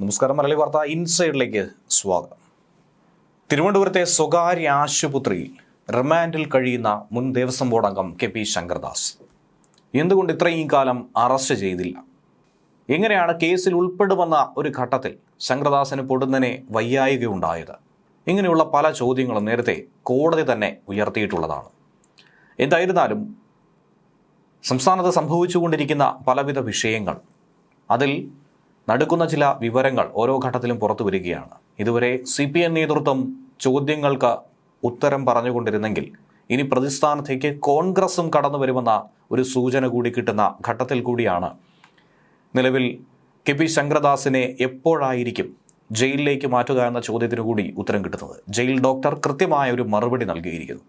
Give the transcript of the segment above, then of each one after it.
നമസ്കാരം മലയാളി വാർത്ത ഇൻസൈഡിലേക്ക് സ്വാഗതം. തിരുവനന്തപുരത്തെ സ്വകാര്യ ആശുപത്രിയിൽ റിമാൻഡിൽ കഴിയുന്ന മുൻ ദേവസ്വം ബോർഡ് അംഗം കെ പി ശങ്കർദാസ്. എന്തുകൊണ്ട് ഇത്രയും കാലം അറസ്റ്റ് ചെയ്തില്ല? എങ്ങനെയാണ് കേസിൽ ഉൾപ്പെടുമെന്ന ഒരു ഘട്ടത്തിൽ ശങ്കർദാസിന് പൊടുന്നനെ വയ്യായികയുണ്ടായത്? ഇങ്ങനെയുള്ള പല ചോദ്യങ്ങളും നേരത്തെ കോടതി തന്നെ ഉയർത്തിയിട്ടുള്ളതാണ്. എന്തായിരുന്നാലും സംസ്ഥാനത്ത് സംഭവിച്ചുകൊണ്ടിരിക്കുന്ന പലവിധ വിഷയങ്ങൾ അതിൽ നടക്കുന്ന ചില വിവരങ്ങൾ ഓരോ ഘട്ടത്തിലും പുറത്തു വരികയാണ്. ഇതുവരെ സി പി എം നേതൃത്വം ചോദ്യങ്ങൾക്ക് ഉത്തരം പറഞ്ഞുകൊണ്ടിരുന്നെങ്കിൽ ഇനി പ്രതിസ്ഥാനത്തേക്ക് കോൺഗ്രസും കടന്നു വരുമെന്ന ഒരു സൂചന കൂടി കിട്ടുന്ന ഘട്ടത്തിൽ കൂടിയാണ്. നിലവിൽ കെ പി ശങ്കരദാസിനെ എപ്പോഴായിരിക്കും ജയിലിലേക്ക് മാറ്റുക എന്ന ചോദ്യത്തിനു കൂടി ഉത്തരം കിട്ടുന്നത്? ജയിൽ ഡോക്ടർ കൃത്യമായ ഒരു മറുപടി നൽകിയിരിക്കുന്നു.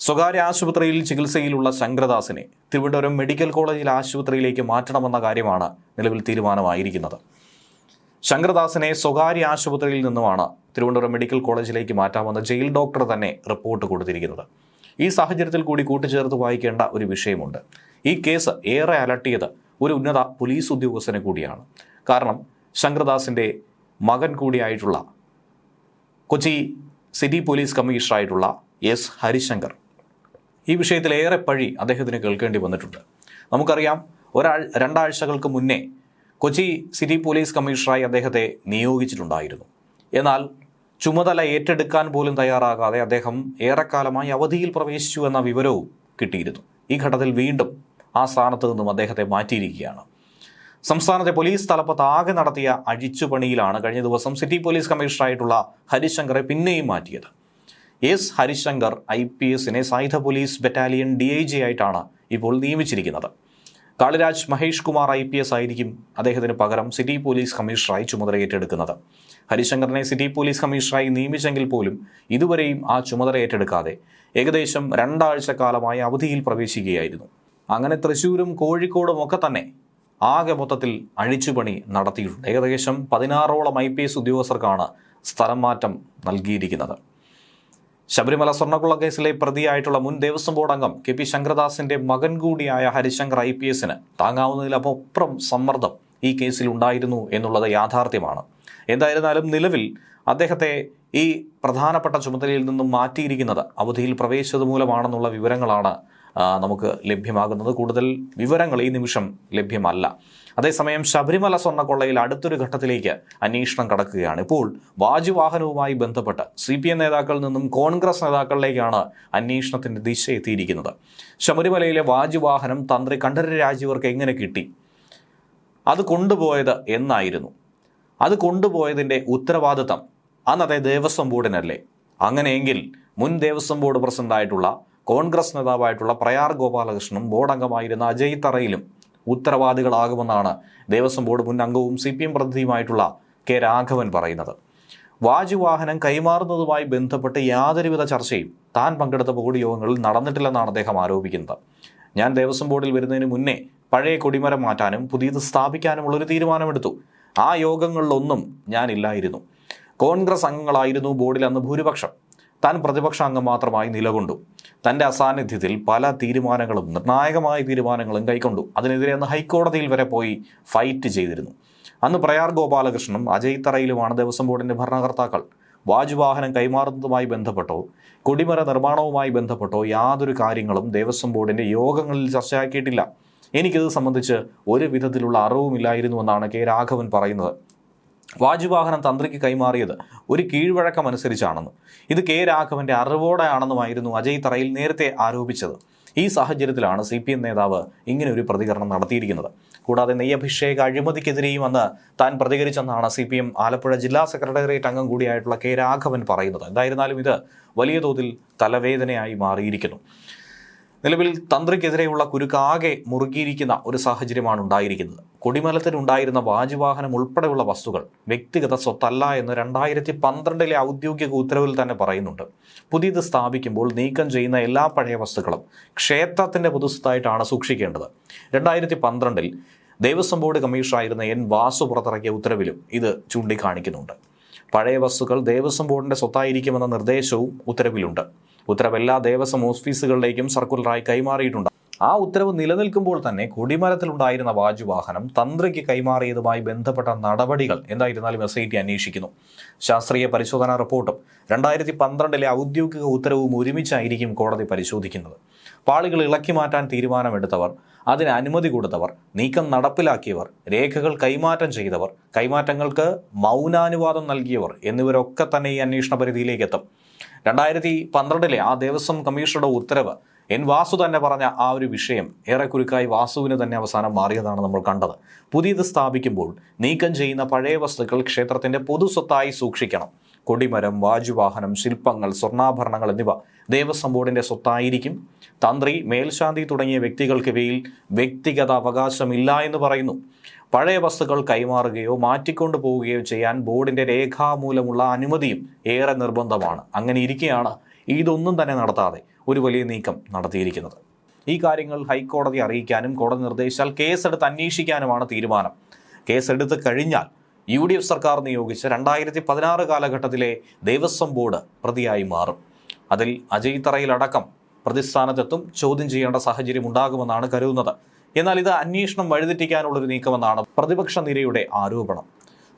സ്വകാര്യ ആശുപത്രിയിൽ ചികിത്സയിലുള്ള ശങ്കരദാസിനെ തിരുവനന്തപുരം മെഡിക്കൽ കോളേജിൽ ആശുപത്രിയിലേക്ക് മാറ്റണമെന്ന കാര്യമാണ് നിലവിൽ തീരുമാനമായിരിക്കുന്നത്. ശങ്കരദാസിനെ സ്വകാര്യ ആശുപത്രിയിൽ നിന്നുമാണ് തിരുവനന്തപുരം മെഡിക്കൽ കോളേജിലേക്ക് മാറ്റാമെന്ന് ജയിൽ ഡോക്ടർ തന്നെ റിപ്പോർട്ട് കൊടുത്തിരിക്കുന്നത്. ഈ സാഹചര്യത്തിൽ കൂടി കൂട്ടിച്ചേർത്ത് വായിക്കേണ്ട ഒരു വിഷയമുണ്ട്. ഈ കേസ് ഏറെ അലട്ടിയത് ഒരു ഉന്നത പോലീസ് ഉദ്യോഗസ്ഥനെ കൂടിയാണ്. കാരണം ശങ്കരദാസിന്റെ മകൻ കൂടിയായിട്ടുള്ള കൊച്ചി സിറ്റി പോലീസ് കമ്മീഷണറായിട്ടുള്ള എസ് ഹരിശങ്കർ ഈ വിഷയത്തിൽ ഏറെ പഴി അദ്ദേഹത്തിന് കേൾക്കേണ്ടി വന്നിട്ടുണ്ട്. നമുക്കറിയാം ഒരാൾ രണ്ടാഴ്ചകൾക്ക് മുന്നേ കൊച്ചി സിറ്റി പോലീസ് കമ്മീഷണറായി അദ്ദേഹത്തെ നിയോഗിച്ചിട്ടുണ്ടായിരുന്നു. എന്നാൽ ചുമതല ഏറ്റെടുക്കാൻ പോലും തയ്യാറാകാതെ അദ്ദേഹം ഏറെക്കാലമായി അവധിയിൽ പ്രവേശിച്ചു എന്ന വിവരവും കിട്ടിയിരുന്നു. ഈ ഘട്ടത്തിൽ വീണ്ടും ആ സ്ഥാനത്ത് നിന്നും അദ്ദേഹത്തെ മാറ്റിയിരിക്കുകയാണ്. സംസ്ഥാനത്തെ പോലീസ് തലപ്പത്ത് ആകെ നടത്തിയ അഴിച്ചുപണിയിലാണ് കഴിഞ്ഞ ദിവസം സിറ്റി പോലീസ് കമ്മീഷണറായിട്ടുള്ള ഹരിശങ്കറെ പിന്നെയും മാറ്റിയത്. എസ് ഹരിശങ്കർ ഐ പി എസിനെ സായുധ police battalion D I G ആയിട്ടാണ് ഇപ്പോൾ നിയമിച്ചിരിക്കുന്നത്. Kaliraj Mahesh Kumar I P S ആയിരിക്കും അദ്ദേഹത്തിന് പകരം സിറ്റി പോലീസ് കമ്മീഷണറായി ചുമതല ഏറ്റെടുക്കുന്നത്. ഹരിശങ്കറിനെ സിറ്റി പോലീസ് കമ്മീഷണറായി നിയമിച്ചെങ്കിൽ പോലും ഇതുവരെയും ആ ചുമതല ഏറ്റെടുക്കാതെ ഏകദേശം രണ്ടാഴ്ച കാലമായി അവധിയിൽ പ്രവേശിക്കുകയായിരുന്നു. അങ്ങനെ തൃശ്ശൂരും കോഴിക്കോടും ഒക്കെ തന്നെ ആകെ മൊത്തത്തിൽ അഴിച്ചുപണി നടത്തിയിട്ടുണ്ട്. ഏകദേശം പതിനാറോളം ഐ പി എസ് ഉദ്യോഗസ്ഥർക്കാണ് സ്ഥലം മാറ്റം നൽകിയിരിക്കുന്നത്. ശബരിമല സ്വർണക്കുള്ള കേസിലെ പ്രതിയായിട്ടുള്ള മുൻ ദേവസ്വം ബോർഡ് അംഗം കെ പി ശങ്കരദാസിന്റെ മകൻ കൂടിയായ ഹരിശങ്കർ ഐ പി എസിന് താങ്ങാവുന്നതിലപ്പുറം സമ്മർദ്ദം ഈ കേസിൽ ഉണ്ടായിരുന്നു എന്നുള്ളത് യാഥാർത്ഥ്യമാണ്. എന്തായിരുന്നാലും നിലവിൽ അദ്ദേഹത്തെ ഈ പ്രധാനപ്പെട്ട ചുമതലയിൽ നിന്നും മാറ്റിയിരിക്കുന്നത് അവധിയിൽ പ്രവേശിച്ചത് മൂലമാണെന്നുള്ള വിവരങ്ങളാണ് നമുക്ക് ലഭ്യമാകുന്നത്. കൂടുതൽ വിവരങ്ങൾ ഈ നിമിഷം ലഭ്യമല്ല. അതേസമയം ശബരിമല സ്വർണക്കൊള്ളയിൽ അടുത്തൊരു ഘട്ടത്തിലേക്ക് അന്വേഷണം കടക്കുകയാണ്. ഇപ്പോൾ വാജുവാഹനവുമായി ബന്ധപ്പെട്ട് സി പി എം നേതാക്കളിൽ നിന്നും കോൺഗ്രസ് നേതാക്കളിലേക്കാണ് അന്വേഷണത്തിന്റെ ദിശ എത്തിയിരിക്കുന്നത്. ശബരിമലയിലെ വാജുവാഹനം തന്ത്രി കണ്ഠര രാജീവർക്ക് എങ്ങനെ കിട്ടി? അത് കൊണ്ടുപോയത് എന്നായിരുന്നു. അത് കൊണ്ടുപോയതിന്റെ ഉത്തരവാദിത്തം അന്നത്തെ ദേവസ്വം ബോർഡിനല്ലേ? അങ്ങനെയെങ്കിൽ മുൻ ദേവസ്വം ബോർഡ് പ്രസിഡന്റായിട്ടുള്ള കോൺഗ്രസ് നേതാവായിട്ടുള്ള പ്രയാർ ഗോപാലകൃഷ്ണനും ബോർഡ് അംഗമായിരുന്ന അജയ് തറയിലും ഉത്തരവാദികളാകുമെന്നാണ് ദേവസ്വം ബോർഡ് മുൻ അംഗവും സി പി എം പ്രതിനിധിയുമായിട്ടുള്ള കെ രാഘവൻ പറയുന്നത്. വാജുവാഹനം കൈമാറുന്നതുമായി ബന്ധപ്പെട്ട് യാതൊരുവിധ ചർച്ചയും താൻ പങ്കെടുത്ത ബോർഡ് യോഗങ്ങളിൽ നടന്നിട്ടില്ലെന്നാണ് അദ്ദേഹം ആരോപിക്കുന്നത്. ഞാൻ ദേവസ്വം ബോർഡിൽ വരുന്നതിന് മുന്നേ പഴയ കൊടിമരം മാറ്റാനും പുതിയത് സ്ഥാപിക്കാനുമുള്ള ഒരു തീരുമാനമെടുത്തു. ആ യോഗങ്ങളിലൊന്നും ഞാനില്ലായിരുന്നു കോൺഗ്രസ് അംഗങ്ങളായിരുന്നു ബോർഡിൽ അന്ന് ഭൂരിപക്ഷം. താൻ പ്രതിപക്ഷ അംഗം മാത്രമായി നിലകൊണ്ടു. തന്റെ അസാന്നിധ്യത്തിൽ പല തീരുമാനങ്ങളും നിർണായകമായ തീരുമാനങ്ങളും കൈക്കൊണ്ടു. അതിനെതിരെ അന്ന് ഹൈക്കോടതിയിൽ വരെ പോയി ഫൈറ്റ് ചെയ്തിരുന്നു. അന്ന് പ്രയാർ ഗോപാലകൃഷ്ണനും അജയ് തറയിലുമാണ് ദേവസ്വം ബോർഡിന്റെ ഭരണകർത്താക്കൾ. വാജുവാഹനം കൈമാറുന്നതുമായി ബന്ധപ്പെട്ടോ കൊടിമര നിർമ്മാണവുമായി ബന്ധപ്പെട്ടോ യാതൊരു കാര്യങ്ങളും ദേവസ്വം ബോർഡിന്റെ യോഗങ്ങളിൽ ചർച്ചയാക്കിയിട്ടില്ല. എനിക്കിത് സംബന്ധിച്ച് ഒരു വിധത്തിലുള്ള അറിവുമില്ലായിരുന്നുവെന്നാണ് കെ രാഘവൻ പറയുന്നത്. വാജുവാഹനം തന്ത്രിക്ക് കൈമാറിയത് ഒരു കീഴ്വഴക്കം അനുസരിച്ചാണെന്ന് ഇത് കെ രാഘവന്റെ അറിവോടെയാണെന്നുമായിരുന്നു അജയ് തറയിൽ നേരത്തെ ആരോപിച്ചത്. ഈ സാഹചര്യത്തിലാണ് സി പി എം നേതാവ് ഇങ്ങനെ ഒരു പ്രതികരണം നടത്തിയിരിക്കുന്നത്. കൂടാതെ നെയ്യഭിഷേക അഴിമതിക്കെതിരെയും അന്ന് താൻ പ്രതികരിച്ചെന്നാണ് സി പി എം ആലപ്പുഴ ജില്ലാ സെക്രട്ടേറിയറ്റ് അംഗം കൂടിയായിട്ടുള്ള കെ രാഘവൻ പറയുന്നത്. എന്തായിരുന്നാലും ഇത് വലിയ തോതിൽ തലവേദനയായി മാറിയിരിക്കുന്നു. നിലവിൽ തന്ത്രിക്കെതിരെയുള്ള കുരുക്കാകെ മുറുകിയിരിക്കുന്ന ഒരു സാഹചര്യമാണ് ഉണ്ടായിരിക്കുന്നത്. കൊടിമലത്തിനുണ്ടായിരുന്ന വാജുവാഹനം ഉൾപ്പെടെയുള്ള വസ്തുക്കൾ വ്യക്തിഗത സ്വത്തല്ല എന്ന് രണ്ടായിരത്തി പന്ത്രണ്ടിലെ ഔദ്യോഗിക ഉത്തരവിൽ തന്നെ പറയുന്നുണ്ട്. പുതിയത് സ്ഥാപിക്കുമ്പോൾ നീക്കം ചെയ്യുന്ന എല്ലാ പഴയ വസ്തുക്കളും ക്ഷേത്രത്തിന്റെ പൊതുസ്വത്തായിട്ടാണ് സൂക്ഷിക്കേണ്ടത്. രണ്ടായിരത്തി പന്ത്രണ്ടിൽ ദേവസ്വം ബോർഡ് കമ്മീഷണറായിരുന്ന എൻ വാസു പുറത്തിറക്കിയ ഉത്തരവിലും ഇത് ചൂണ്ടിക്കാണിക്കുന്നുണ്ട്. പഴയ വസ്തുക്കൾ ദേവസ്വം ബോർഡിന്റെ സ്വത്തായിരിക്കുമെന്ന നിർദ്ദേശവും ഉത്തരവിലുണ്ട്. ഉത്തരവ് എല്ലാ ദേവസ്വം ഓഫീസുകളിലേക്കും സർക്കുലറായി കൈമാറിയിട്ടുണ്ട്. ആ ഉത്തരവ് നിലനിൽക്കുമ്പോൾ തന്നെ കൊടിമരത്തിലുണ്ടായിരുന്ന വാജുവാഹനം തന്ത്രിക്ക് കൈമാറിയതുമായി ബന്ധപ്പെട്ട നടപടികൾ എന്തായിരുന്നാലും എസ് ഐ ടി അന്വേഷിക്കുന്നു. ശാസ്ത്രീയ പരിശോധനാ റിപ്പോർട്ടും രണ്ടായിരത്തി പന്ത്രണ്ടിലെ ഔദ്യോഗിക ഉത്തരവും ഒരുമിച്ചായിരിക്കും കോടതി പരിശോധിക്കുന്നത്. പാളികൾ ഇളക്കി മാറ്റാൻ തീരുമാനമെടുത്തവർ അതിന് അനുമതി കൊടുത്തവർ നീക്കം നടപ്പിലാക്കിയവർ രേഖകൾ കൈമാറ്റം ചെയ്തവർ കൈമാറ്റങ്ങൾക്ക് മൗനാനുവാദം നൽകിയവർ എന്നിവരൊക്കെ തന്നെ ഈ അന്വേഷണ പരിധിയിലേക്ക് എത്തും രണ്ടായിരത്തി പന്ത്രണ്ടിലെ ആ ദേവസ്വം കമ്മീഷണറുടെ ഉത്തരവ് എൻ വാസു തന്നെ പറഞ്ഞ ആ ഒരു വിഷയം ഏറെ കുരുക്കായി വാസുവിന് തന്നെ അവസാനം മാറിയതാണ് നമ്മൾ കണ്ടത്. പുതിയത് സ്ഥാപിക്കുമ്പോൾ നീക്കം ചെയ്യുന്ന പഴയ വസ്തുക്കൾ ക്ഷേത്രത്തിന്റെ പൊതുസ്വത്തായി സൂക്ഷിക്കണം. കൊടിമരം വാജുവാഹനം ശില്പങ്ങൾ സ്വർണാഭരണങ്ങൾ എന്നിവ ദേവസ്വം ബോർഡിന്റെ സ്വത്തായിരിക്കും. തന്ത്രി മേൽശാന്തി തുടങ്ങിയ വ്യക്തികൾക്ക് ഇവയിൽ വ്യക്തിഗത അവകാശമില്ല എന്ന് പറയുന്നു. പഴയ വസ്തുക്കൾ കൈമാറുകയോ മാറ്റിക്കൊണ്ടു പോവുകയോ ചെയ്യാൻ ബോർഡിന്റെ രേഖാമൂലമുള്ള അനുമതിയും ഏറെ നിർബന്ധമാണ്. അങ്ങനെ ഇരിക്കെയാണ് ഇതൊന്നും തന്നെ നടത്താതെ ഒരു വലിയ നീക്കം നടത്തിയിരിക്കുന്നത്. ഈ കാര്യങ്ങൾ ഹൈക്കോടതി അറിയിക്കാനും കോടതി നിർദ്ദേശിച്ചാൽ കേസെടുത്ത് അന്വേഷിക്കാനുമാണ് തീരുമാനം. കേസെടുത്ത് കഴിഞ്ഞാൽ യു ഡി എഫ് സർക്കാർ നിയോഗിച്ച രണ്ടായിരത്തി പതിനാറ് കാലഘട്ടത്തിലെ ദേവസ്വം ബോർഡ് പ്രതിയായി മാറും. അതിൽ അജയ് തറയിലടക്കം പ്രതിസ്ഥാനത്തെത്തും ചോദ്യം ചെയ്യേണ്ട സാഹചര്യം ഉണ്ടാകുമെന്നാണ് കരുതുന്നത്. എന്നാൽ ഇത് അന്വേഷണം വഴിതെറ്റിക്കാനുള്ളൊരു നീക്കമെന്നാണ് പ്രതിപക്ഷ നിരയുടെ ആരോപണം.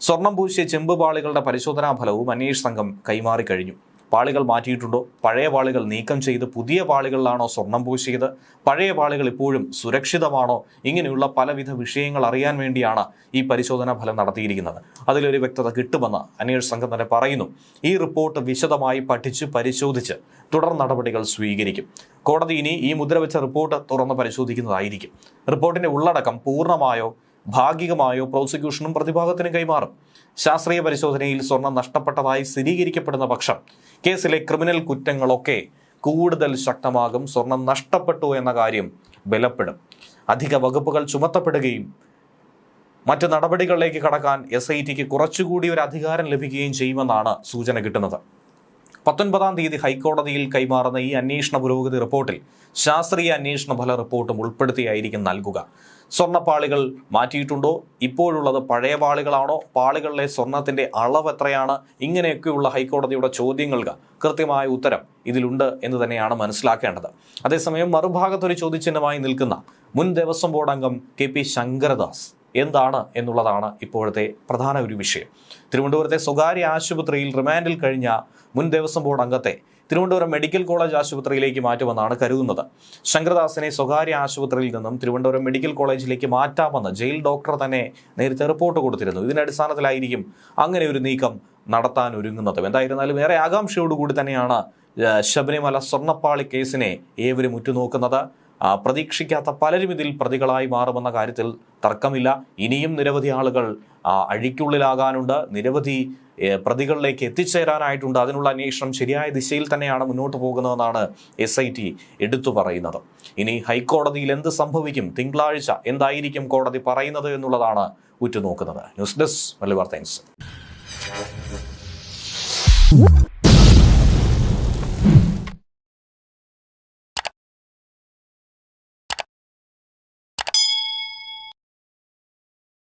സ്വർണം പൂശിയ ചെമ്പ് പാളികളുടെ പരിശോധനാ ഫലവും അന്വേഷണ സംഘം കൈമാറി കഴിഞ്ഞു പാളികൾ മാറ്റിയിട്ടുണ്ടോ? പഴയ പാളികൾ നീക്കം ചെയ്ത് പുതിയ പാളികളിലാണോ സ്വർണം പൂശിയത്? പഴയ പാളികൾ ഇപ്പോഴും സുരക്ഷിതമാണോ? ഇങ്ങനെയുള്ള പലവിധ വിഷയങ്ങൾ അറിയാൻ വേണ്ടിയാണ് ഈ പരിശോധനാ ഫലം നടത്തിയിരിക്കുന്നത്. അതിലൊരു വ്യക്തത കിട്ടുമെന്ന് അന്വേഷണ സംഘം തന്നെ പറയുന്നു. ഈ റിപ്പോർട്ട് വിശദമായി പഠിച്ച് പരിശോധിച്ച് തുടർ നടപടികൾ സ്വീകരിക്കും. കോടതി ഇനി ഈ മുദ്രവെച്ച റിപ്പോർട്ട് തുറന്ന് പരിശോധിക്കുന്നതായിരിക്കും. റിപ്പോർട്ടിന്റെ ഉള്ളടക്കം പൂർണമായോ ഭാഗികമായോ പ്രോസിക്യൂഷനും പ്രതിഭാഗത്തിനും കൈമാറും. ശാസ്ത്രീയ പരിശോധനയിൽ സ്വർണം നഷ്ടപ്പെട്ടതായി സ്ഥിരീകരിക്കപ്പെടുന്ന പക്ഷം കേസിലെ ക്രിമിനൽ കുറ്റങ്ങളൊക്കെ കൂടുതൽ ശക്തമാകും. സ്വർണം നഷ്ടപ്പെട്ടു എന്ന കാര്യം ബലപ്പെടും. അധിക വകുപ്പുകൾ ചുമത്തപ്പെടുകയും മറ്റ് നടപടികളിലേക്ക് കടക്കാൻ എസ് ഐ ടിക്ക് കുറച്ചുകൂടി ഒരു അധികാരം ലഭിക്കുകയും ചെയ്യുമെന്നാണ് സൂചന കിട്ടുന്നത്. പത്തൊൻപതാം തീയതി ഹൈക്കോടതിയിൽ കൈമാറുന്ന ഈ അന്വേഷണ പുരോഗതി റിപ്പോർട്ടിൽ ശാസ്ത്രീയ അന്വേഷണ ഫല റിപ്പോർട്ടും ഉൾപ്പെടുത്തിയായിരിക്കും നൽകുക. സ്വർണപ്പാളികൾ മാറ്റിയിട്ടുണ്ടോ? ഇപ്പോഴുള്ളത് പഴയ പാളികളാണോ? പാളികളിലെ സ്വർണത്തിന്റെ അളവ് എത്രയാണ്? ഇങ്ങനെയൊക്കെയുള്ള ഹൈക്കോടതിയുടെ ചോദ്യങ്ങൾക്ക് കൃത്യമായ ഉത്തരം ഇതിലുണ്ട് എന്ന് തന്നെയാണ് മനസ്സിലാക്കേണ്ടത്. അതേസമയം മറുഭാഗത്തൊരു ചോദ്യചിഹ്നമായി നിൽക്കുന്ന മുൻ ദേവസ്വം ബോർഡ് അംഗം കെ പി ശങ്കരദാസ് എന്താണ് എന്നുള്ളതാണ് ഇപ്പോഴത്തെ പ്രധാന ഒരു വിഷയം. തിരുവനന്തപുരത്തെ സ്വകാര്യ ആശുപത്രിയിൽ റിമാൻഡിൽ കഴിഞ്ഞ മുൻ ദേവസ്വം ബോർഡ് അംഗത്തെ തിരുവനന്തപുരം മെഡിക്കൽ കോളേജ് ആശുപത്രിയിലേക്ക് മാറ്റുമെന്നാണ് കരുതുന്നത്. ശങ്കരദാസിനെ സ്വകാര്യ ആശുപത്രിയിൽ നിന്നും തിരുവനന്തപുരം മെഡിക്കൽ കോളേജിലേക്ക് മാറ്റാമെന്ന് ജയിൽ ഡോക്ടർ തന്നെ നേരത്തെ റിപ്പോർട്ട് കൊടുത്തിരുന്നു. ഇതിന്റെ അടിസ്ഥാനത്തിലായിരിക്കും അങ്ങനെ ഒരു നീക്കം നടത്താൻ ഒരുങ്ങുന്നത്. എന്തായിരുന്നാലും ഏറെ ആകാംക്ഷയോടുകൂടി തന്നെയാണ് ശബരിമല സ്വർണപ്പാളി കേസിനെ ഏവരും ഉറ്റുനോക്കുന്നത്. പ്രതീക്ഷിക്കാത്ത പലരും ഇതിൽ പ്രതികളായി മാറുമെന്ന കാര്യത്തിൽ തർക്കമില്ല. ഇനിയും നിരവധി ആളുകൾ അഴിക്കുള്ളിലാകാനുണ്ട്. നിരവധി പ്രതികളിലേക്ക് എത്തിച്ചേരാനായിട്ടുണ്ട്. അതിനുള്ള അന്വേഷണം ശരിയായ ദിശയിൽ തന്നെയാണ് മുന്നോട്ട് പോകുന്നതെന്നാണ് എസ് ഐ ടി എടുത്തു പറയുന്നത്. ഇനി ഹൈക്കോടതിയിൽ എന്ത് സംഭവിക്കും? തിങ്കളാഴ്ച എന്തായിരിക്കും കോടതി പറയുന്നത് എന്നുള്ളതാണ് ഉറ്റുനോക്കുന്നത്. News desk വാർത്തൻസ്